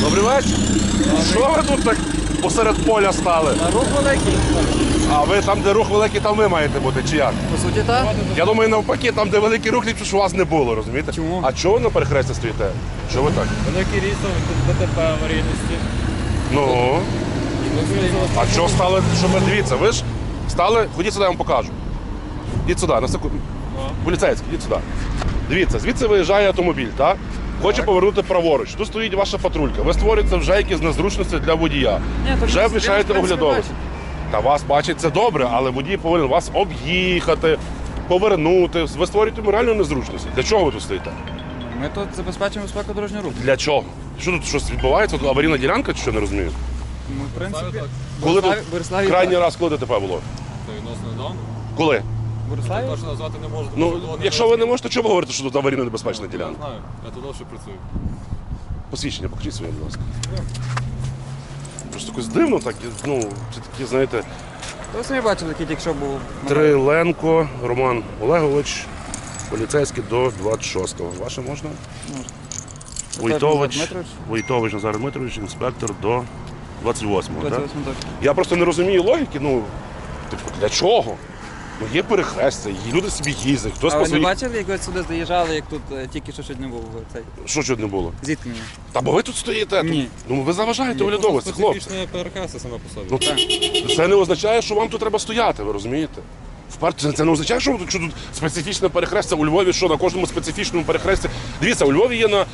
Добрий вечір. Що ви тут так посеред поля стали? Рух великий. А ви там, де рух великий, там ви маєте бути, чи як? По суті, так. Я думаю, навпаки, там, де великий рух, ліпше, що вас не було, розумієте? Чому? А чого ви на перехресті стоїте? Що ви так? Великий тут ДТП аварійності. Ну, а чого стали, що ви дивіться, ви ж стали, ходіть сюди, я вам покажу. Ідіть сюди, на секунду. Поліцейський, ідіть сюди. Дивіться, звідси виїжджає автомобіль, так? Хоче повернути праворуч. Тут стоїть ваша патрулька. Ви створюєте вже якісь незручності для водія. Ні, вже вмішаєте оглядовість. Та вас бачить це добре, але водій повинен вас об'їхати, повернути. Ви створюєте йому реальну незручність. Для чого ви тут стоїте? Ми тут забезпечуємо безпеку дорожнього руху. Для чого? Що тут щось відбувається? Тут аварійна ділянка чи що не розумію? Ми, в принципі, Коли тут Бориславі- Бориславі крайній раз коли ДТП було? Відносно недавно. Коли? Бориславі? Точно назвати не можу. тому Ну, що було якщо ви не можете, чого ви говорите, що тут аварійно небезпечна Я ділянка? знаю, я тут довше працюю. Посвідчення, покажіть своє, будь ласка. Просто якось дивно так, ну, це такі, знаєте, Ви самі бачили, який тільки що був. Триленко Роман Олегович, поліцейський до 26-го. Ваше можна? Можна. Войтович, Назар Дмитрович. Войтович Назар Дмитрович, інспектор до 28-го. Так? 28 точно. Я просто не розумію логіки, ну, типу, для чого? Ну, є перехрестя, і люди собі їздять, хтось А по ви не своїй... бачили, як ви сюди заїжджали, як тут е, тільки що щось не було цей Що чого не було? зіткнення? Та бо ви тут стоїте. тут- Ні. Ну ви заважаєте оглядовості, хлопці. Специфічне ПРК саме по собі. Ну, це, це не означає, що вам тут треба стояти, ви розумієте? Це, це не означає, що, тут- що тут специфічне перехрестя у Львові, що на кожному специфічному перехресті. Дивіться, у Львові є на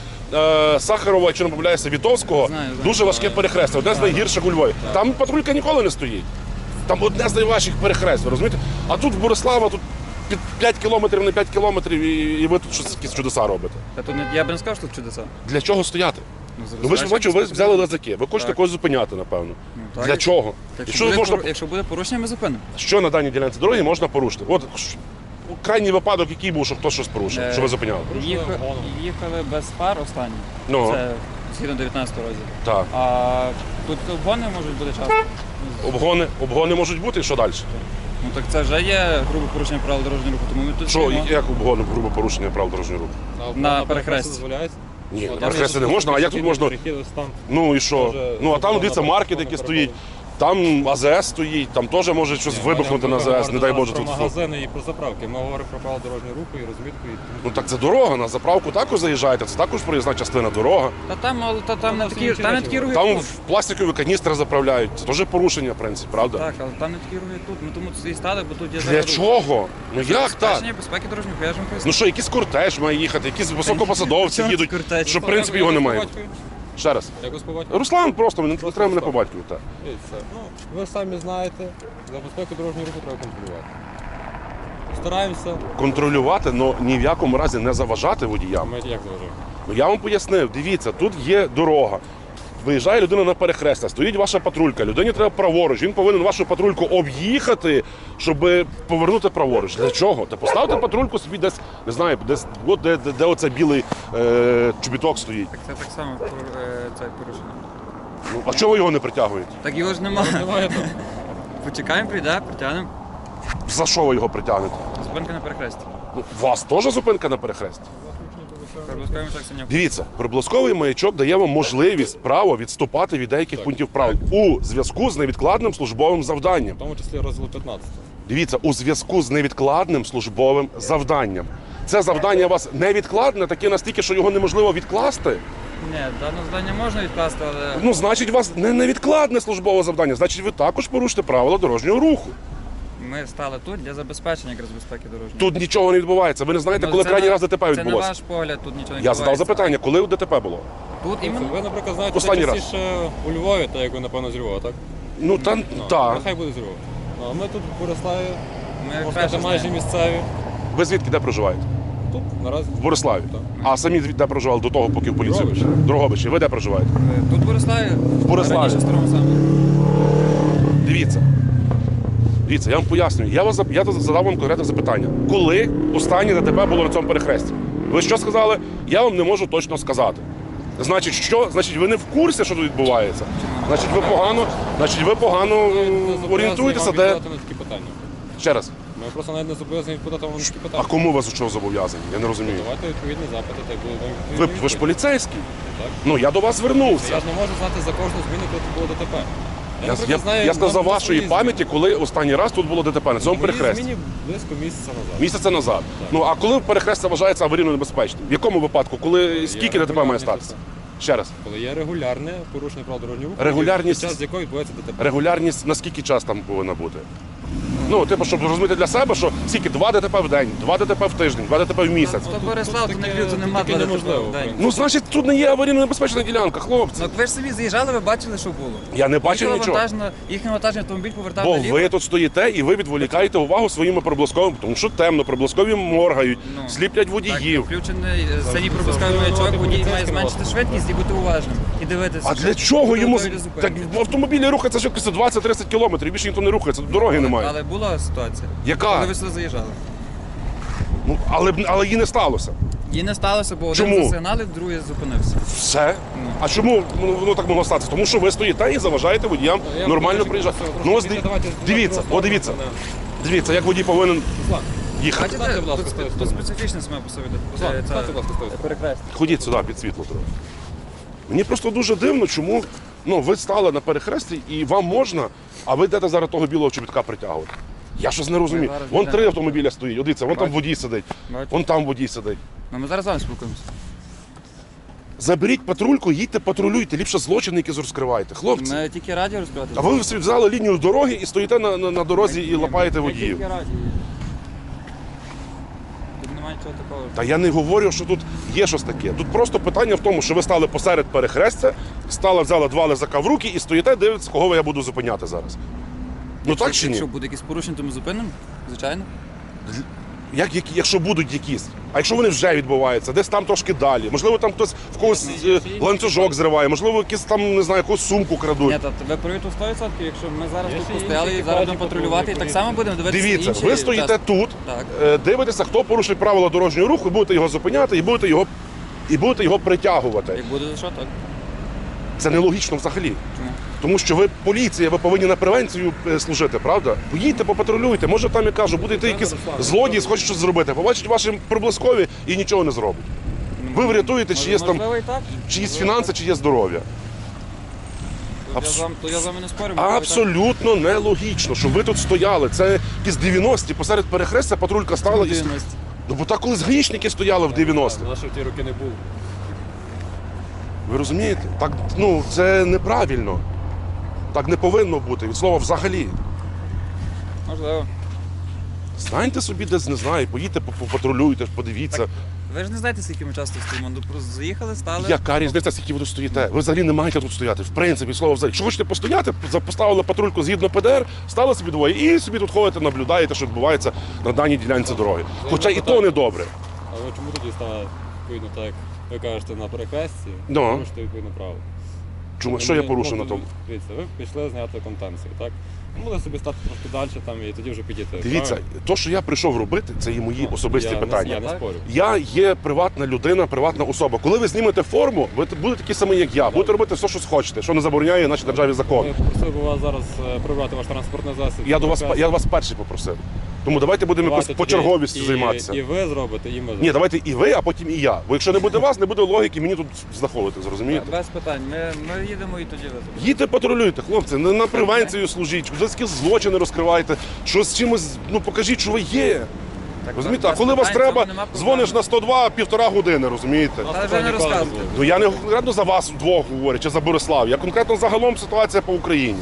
е, Сахарова, якщо не помиляюся, Вітовського, Знаю, знаю. дуже важке перехрестя, одне з найгірших у Львові. Там патрулька ніколи не стоїть. Там одне з найважчих перехрест, ви розумієте? А тут в Борислава тут під 5 кілометрів на 5 кілометрів, і, і ви тут щось якісь чудеса робите. Та тут не, я б не сказав, що тут чудеса. Для чого стояти? Ну, Ну ви ж бачу, ви взяли лазаки. Ви хочете Так. когось зупиняти, напевно. Ну, так, Для якщо- чого? Якщо, Що буде, можна пору- якщо буде порушення, ми зупинимо. що на даній ділянці дороги можна порушити? От ш- крайній випадок, який був, що хтось щось порушив, Е, що ви зупиняли. Їхали, їхали без фар останні. Ну. Це згідно 19 розділу. Так. А тут обгони можуть бути часто. Обгони, обгони можуть бути, і що далі? Ну так це вже є грубе порушення правил дорожнього руху, тому ми тут Що, стоїмо. як обгони, грубе порушення правил дорожнього руху? На перехресті. дозволяється? Ні, на перехресті не можна, а як тут можна? перехід, ось там. Ну і що? Дуже Ну а там дивіться маркет, який стоїть, там АЗС стоїть, там теж може щось вибухнути на АЗС, не дай Боже Про тут. фу. магазини і про заправки. Ми говоримо про правила дорожнього руху і розмітку. І... Ну так це дорога, на заправку також заїжджаєте, це також проїзна частина дорога. Та там, але та, там, Ну, не це такі, там не такі руги. Там в пластикові каністри заправляють. Це теж порушення, в принципі, правда? Так, але там не такі руги, тут. Ми тому тут і стали, бо тут є Для зараз рух. чого? Ну як так? Безпеки дорожнього я ж вам поясню. Ну що, якийсь кортеж має їхати, якісь високопосадовці їдуть, що в принципі його немає. Ще раз. Якось по батькові? Руслан просто не треба мене по батькові. Так. Дивіться, ну, ви самі знаєте, за безпеку дорожнього руху треба контролювати. Стараємося, Контролювати, але ні в якому разі не заважати водіям. ми як заважаємо? Ну я вам пояснив, дивіться, тут є дорога. Виїжджає людина на перехрестя, стоїть ваша патрулька, людині треба праворуч. Він повинен вашу патрульку об'їхати, щоб повернути праворуч. Для чого? Та поставте патрульку собі десь, не знаю, десь от де, де, де оце білий е, чобіток стоїть. Так це так само е, це порушення. Ну, а чого його не притягуєте? Так його ж немає. Немає. Почекаємо, прийде, притягнемо. За що ви його притягнете? Зупинка на перехресті. Ну, у вас теж зупинка на перехресті? Дивіться, приблизковий маячок дає вам можливість право відступати від деяких пунктів правил у зв'язку з невідкладним службовим завданням. В тому числі розділ 15. Дивіться, у зв'язку з невідкладним службовим завданням. Це завдання у вас невідкладне, таке настільки, що його неможливо відкласти. Ні, дане завдання можна відкласти, але Ну, значить, у вас не невідкладне службове завдання, значить, ви також порушите правила дорожнього руху. Ми стали тут для забезпечення якраз безпеки дорожнього. Тут нічого не відбувається. Ви не знаєте, Ну, коли це крайній раз ДТП Це відбулося. ваш погляд, тут нічого не Я задав відбувається. запитання, коли у ДТП було? Тут іменно Ви, наприклад, знаєте, Останній де раз. частіше у Львові, так як ви, напевно, з Львова, так? Ну, та, Ну, та. Нехай буде з Львова. Ну, а ми тут в Бориславі, ми можна перше сказати, майже знаємо. місцеві. Ви звідки де проживаєте? Тут наразі. В Бориславі. Так. А самі звідки де проживали до того, поки в поліцію Дрогобичі. Дрогобичі. Ви де проживаєте? Е, Тут в Бориславі. В Бориславі. Раніше в старому самому. Дивіться. Дивіться, я вам пояснюю. Я, вас, я задав вам конкретне запитання. Коли останнє ДТП було на цьому перехресті? Ви що сказали? Я вам не можу точно сказати. Значить, що? Значить, ви не в курсі, що тут відбувається. Значить, ви погано, значить, ви погано орієнтуєтеся, де. відповідати на такі питання. Ще раз. Ми просто навіть не зобов'язані відповідати вам на такі А кому ви за що зобов'язані? Я не розумію. Давайте відповідні запити, так буде Ви, ви ж поліцейський. Так. Ну я до вас звернувся. Я ж не можу знати за кожну зміну, коли було ДТП. Я, я, знаю, я сказав за вашої пам'яті, коли останній раз тут було ДТП на цьому перехресті. Мені близько місяця назад. Місяця назад. Ну а коли перехрестя вважається аварійно небезпечним? В якому випадку? Коли скільки ДТП має статися? Ще раз. Коли є регулярне порушення правил дорожнього руху, Регулярність- під час якої відбувається ДТП. Регулярність на скільки час там повинна бути? Ну, типу, щоб зрозуміти для себе, що скільки два ДТП в день, два ДТП в тиждень, два ДТП в місяць. Хто Переслав, то не таке- б'ють, то нема таке два ДТП в день. Ну, значить, тут не є аварійно небезпечна ділянка, хлопці. Ну, ви ж самі заїжджали, ви бачили, що було. Я не бачив нічого. вантажна- Їхній вантажний автомобіль повертав Бо наліво. ви тут стоїте і ви відволікаєте увагу своїми проблисковими, тому що темно, проблискові моргають, Ну, сліплять Так, водіїв. включений е, синій маячок, водій має зменшити швидкість і бути уважним. І дивитися. А для чого йому з- так в автомобілі рухається швидкістю 20-30 кілометрів, більше ніхто не рухається, дороги немає. Але була ситуація. Яка? Коли ви сюди заїжджали. Ну але б- але її не сталося. І не сталося, бо один Чому? засигналив, другий зупинився. Все. А чому ну, воно так могло статися? Тому що ви стоїте і заважаєте водіям Ну, Я нормально хочу приїжджати. просто Ну, ось трошки давайте з дивіться, о, дивіться. сторони. Дивіться, як водій повинен їхати. Бачите, будь ласка, тут, тут специфічно саме по собі. Руслан, будь ласка, тої Ходіть сюди під світло трохи. Мені просто дуже дивно, чому ну, ви стали на перехресті і вам можна, а ви йдете зараз того білого чобітка притягувати. Я щось не розумію. зараз Вон йдемо. три автомобіля стоїть. О, Дивіться, вон там Бачу. водій сидить, Бачу. вон там водій сидить. Ну, Ми зараз з вами спілкуємося. Заберіть патрульку, їдьте патрулюйте, ліпше злочини якісь розкривайте. Хлопці. Ми тільки радіо розкривати. А ви собі взяли лінію дороги і стоїте на, на, на дорозі і лапаєте водіїв. тільки радіо. Тут немає нічого такого. Та я не говорю, що тут є щось таке. Тут просто питання в тому, що ви стали посеред перехрестя, стали, взяли два лизака в руки і стоїте, дивитесь, кого я буду зупиняти зараз. Ну так чи ні? Якщо буде якісь порушення, то ми зупинимо, звичайно. Як, як, якщо будуть якісь. А якщо вони вже відбуваються, десь там трошки далі. Можливо, там хтось в когось е, ланцюжок зриває, можливо, якісь там, не знаю, якусь сумку крадуть. Ні, та ви провіту 100%, якщо ми зараз тут постояли і зараз будемо патрулювати, і так само будемо дивитися Дивіться, інші ви стоїте участки. тут, Так. е, дивитеся, хто порушить правила дорожнього руху, і будете його зупиняти, і будете його, і будете його притягувати. Як буде за що, так? Це нелогічно взагалі. Тому що ви поліція, ви повинні на превенцію е, служити, правда? Поїдьте, попатрулюйте. Може там я кажу, буде йти якийсь злодій, схоче щось зробити. Побачить ваші проблискові і нічого не зробить. Ви врятуєте там Можливо, і так. чиїсь фінанси, чиєсь здоров'я. То я, Абс- то я з вами не спорю. Абсолютно нелогічно, що ви тут стояли. Це якісь 90-ті, посеред перехрестя патрулька стала і. Ну бо так колись гаїшники стояли в 90-ті. У в ті роки не було. Ви розумієте? Так ну це неправильно. Так не повинно бути. Від слова взагалі. Можливо. Станьте собі десь, не знаю, поїдьте, попатрулюйте, подивіться. Ви ж не знаєте, скільки ми часто стоїмо. Ну просто заїхали, стали. Яка різниця, скільки ви тут стоїте? Ви взагалі не маєте тут стояти. В принципі, слово взагалі. Якщо хочете постояти, поставили патрульку згідно ПДР, стали собі двоє і собі тут ходите, наблюдаєте, що відбувається на даній ділянці дороги. Хоча і то не добре. А ви чому тоді стали відповідно так, ви кажете, на перехресті, Ну. порушите відповідно право? Чому що я порушив на Ну, тому? Дивіться, ви пішли зняти контенцію, так? Могли собі стати трошки далі там і тоді вже підійти. Дивіться, правильно? то, що я прийшов робити, це і мої особисті я, питання. Не, я не спорю. Я є приватна людина, приватна особа. Коли ви знімете форму, ви будете такі самі, як я. Будете робити все, що хочете, що не забороняє нашій державі закон. Я попросив би вас зараз е, прибрати ваш транспортний засіб. Я до вас я вас перший попросив. Тому давайте будемо якось Давайте по тоді черговості і, займатися. І ви зробите, і ми зробимо. Ні, давайте і ви, а потім і я. Бо якщо не буде вас, не буде логіки мені тут знаходити, зрозумієте? Без питань. Ми, ми їдемо і тоді веземо. Їдьте патрулюйте, хлопці, не на превенцію служіть, вже якісь злочини розкривайте, що з чимось, ну покажіть, що ви є. Розумієте, а без коли вас питань, треба, цього нема проблем. дзвониш на 102 півтора години, розумієте? Та вже не розказуйте. Ну я не конкретно за вас вдвох говорю, чи за Борислав. Я конкретно загалом ситуація по Україні.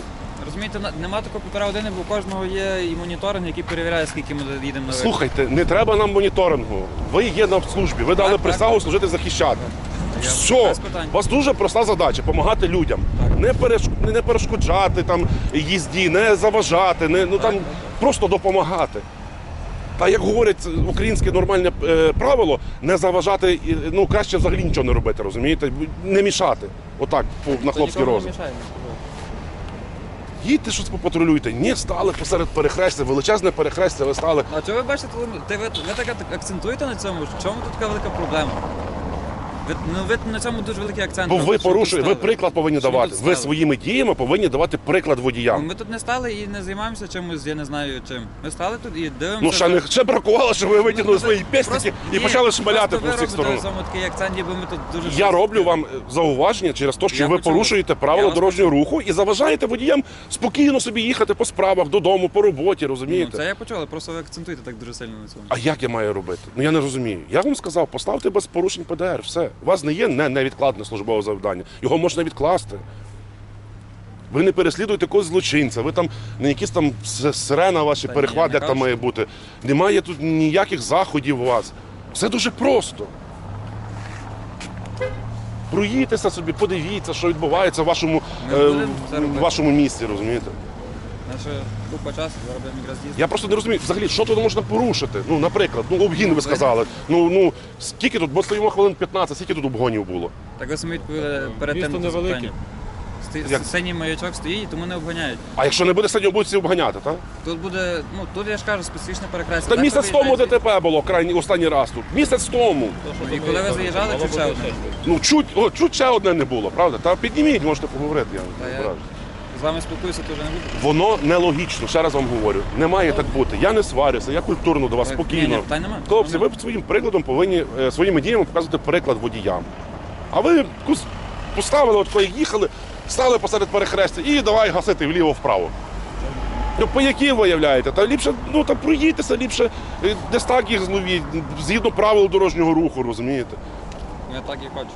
Розумієте, нема такого півтора години, бо у кожного є і моніторинг, який перевіряє, скільки ми їдемо на виклик. Слухайте, не треба нам моніторингу. Ви є на службі, ви дали так, присягу так. служити захищати. Я- Все, без питань. у вас дуже проста задача допомагати людям. Не, переш... не перешкоджати там їзді, не заважати, не ну там просто допомагати. Та як говорять українське нормальне е, правило, не заважати, і, ну краще взагалі нічого не робити, розумієте? Не мішати. Отак, по, на хлопський нікому не розум. мішає. Їдьте щось попатрулюйте. Ні, стали посеред перехрестя, величезне перехрестя, ви стали. А чого ви бачите, ви, ви, ви так акцентуєте на цьому? В чому тут така велика проблема? Ви, ну, ви на цьому дуже великий акцент. Бо ви порушуєте, ви приклад повинні Що давати. тут Ви стали? своїми діями повинні давати приклад Ну, водіям. Ми тут не стали і не займаємося чимось, я не знаю чим. Ми стали тут і дивимося. Ну ще не ще бракувало, що ви витягнули Ну, свої просто- пестики і ні, почали шмаляти по всіх сторонах. саме такий акцент, ніби ми тут дуже Я щось- роблю вам зауваження через те, що Я ви почув. порушуєте Я правила вас дорожнього руху і заважаєте водіям спокійно собі їхати по справах додому, по роботі, Ну, розумієте? це я почув, але просто ви акцентуєте так дуже сильно на цьому. А як я маю робити? Ну я не розумію. Я вам сказав, поставте без порушень ПДР. Все. У вас не є невідкладне службове завдання. Його можна відкласти. Ви не переслідуєте якогось злочинця, ви там не якісь там сирена ваші Та перехват, як там має бути. Немає тут ніяких заходів у вас. Все дуже просто. Проїдьтеся собі, подивіться, що відбувається в вашому, е, в вашому місті, розумієте? Наша купа часу заробляємо якраз дійсно. Я просто не розумію, взагалі, що тут можна порушити. Ну, наприклад, ну обгін ви сказали. Ну, ну, скільки тут, бо стоїмо хвилин 15, скільки тут обгонів було? Так ви самі відповіли перед Місто тим невелике. запитанням. Сти- Як? Синій маячок стоїть, тому не обганяють. А якщо не буде сьогодні, будуть всі обганяти, так? Тут буде, ну тут я ж кажу, специфічне перекрестя. Та Дехто місяць тому ДТП було крайній останній раз тут. Місяць тому. І коли ви заїжджали, чуть ще одне. Ну чуть, о, чуть ще одне не було, правда? Та підніміть, можете поговорити. Я не я- ображаюсь. З вами спілкуюся, то вже не буду. Воно нелогічно, ще раз вам говорю. Не має так бути. Я не сварюся, я культурно до вас, Так, ні, спокійно. питань нема. Хлопці, ви своїм прикладом повинні е, своїми діями показувати приклад водіям. А ви кус- поставили, от коли їхали, стали посеред перехрестя і давай гасити вліво-вправо. Ну, по які виявляєте? Та ліпше, ну та проїдьтеся, ліпше е, десь так їх зловіть, згідно правил дорожнього руху, розумієте? Я так і хочу.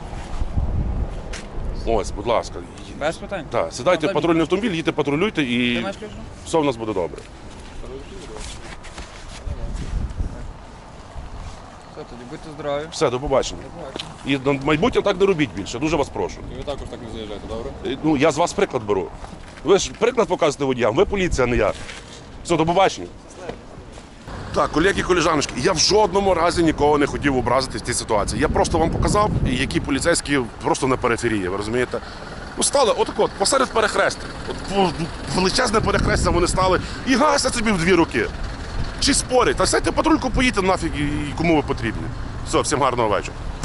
Ось, будь ласка. Без питань. Так, сідайте в патрульний автомобіль, їдьте патрулюйте Ти і маєш ключ? все в нас буде добре. Все, тоді будьте здорові. Все, до побачення. І на майбутнє так не робіть більше. Дуже вас прошу. І ви також так не заїжджаєте, добре? Е, Ну, я з вас приклад беру. Ви ж приклад показуєте водіям, ви поліція, а не я. Все, до побачення. Так, колеги і колежаночки, я в жодному разі нікого не хотів образити в цій ситуації. Я просто вам показав, які поліцейські просто на периферії, ви розумієте? Ну, стали отак от, посеред перехрестя. От величезне перехрестя вони стали і гасять собі в дві руки. Чи спорять? Та сядьте патрульку, поїдьте нафіг і кому ви потрібні. Все, всім гарного вечора.